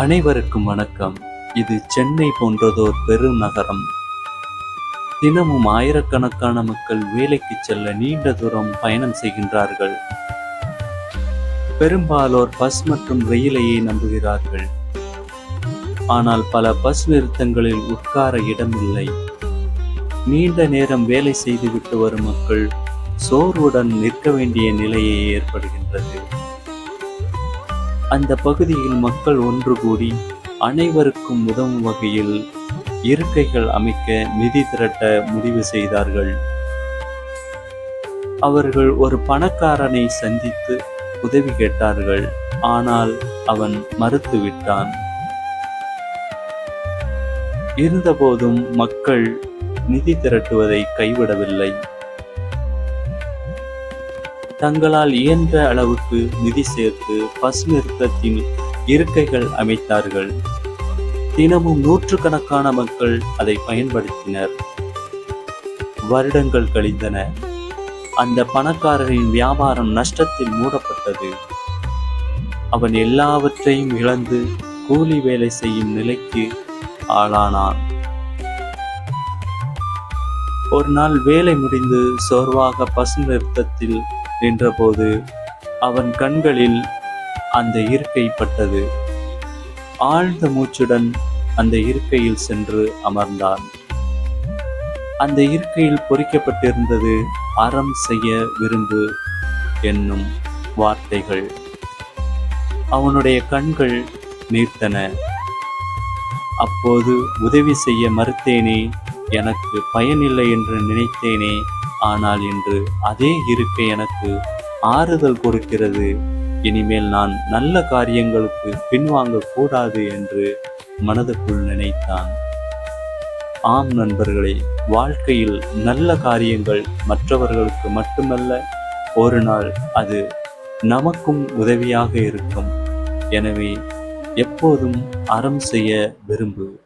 அனைவருக்கும் வணக்கம். இது சென்னை போன்றதோர் பெருநகரம் தினமும் ஆயிரக்கணக்கான மக்கள் வேலைக்கு செல்ல நீண்ட தூரம் பயணம் செய்கின்றார்கள். பெரும்பாலோர் பஸ் மற்றும் ரயிலையே நம்புகிறார்கள். ஆனால் பல பஸ் நிறுத்தங்களில் உட்கார இடமில்லை. நீண்ட நேரம் வேலை செய்துவிட்டு வரும் மக்கள் சோர்வுடன் நிற்க வேண்டிய நிலையே ஏற்படுகின்றது. அந்த பகுதியில் மக்கள் ஒன்று கூடி அனைவருக்கும் உதவும் வகையில் இருக்கைகள் அமைக்க நிதி திரட்ட முடிவு செய்தார்கள். அவர்கள் ஒரு பணக்காரனை சந்தித்து உதவி கேட்டார்கள். ஆனால் அவன் மறுத்துவிட்டான் இருந்தபோதும் மக்கள் நிதி திரட்டுவதை கைவிடவில்லை. தங்களால் இயன்ற அளவுக்கு நிதி சேர்த்து பஸ் நிறுத்தத்தின் இருக்கைகள் அமைத்தார்கள். தினமும் நூற்றுக்கணக்கான மக்கள் அதை பயன்படுத்தினர். வருடங்கள் கழிந்தன. அந்த பணக்காரரின் வியாபாரம் நஷ்டத்தில் மூடப்பட்டது. அவன் எல்லாவற்றையும் இழந்து கூலி வேலை செய்யும் நிலைக்கு ஆளானான். ஒரு நாள் வேலை முடிந்து சோர்வாக பசு நிறுத்தத்தில் நின்றபோது அவன் கண்களில் அந்த இருக்கை பட்டது. ஆழ்ந்த மூச்சுடன் அந்த இருக்கையில் சென்று அமர்ந்தான். அந்த இருக்கையில் பொறிக்கப்பட்டிருந்தது அறம் செய்ய விரும்பு என்னும் வார்த்தைகள். அவனுடைய கண்கள் நீர்த்தன. அப்போது உதவி செய்ய மறுத்தேனே எனக்கு பயனில்லை என்று நினைத்தேனே ஆனால் இன்று அதே இருக்கை எனக்கு ஆறுதல் கொடுக்கிறது. இனிமேல் நான் நல்ல காரியங்களுக்கு பின்வாங்க கூடாது என்று மனதுக்குள் நினைத்தான். ஆம் நண்பர்களே வாழ்க்கையில் நல்ல காரியங்கள் மற்றவர்களுக்கு மட்டுமல்ல ஒரு நாள் அது நமக்கும் உதவியாக இருக்கும். எனவே எப்போதும் அறம் செய்ய விரும்பு.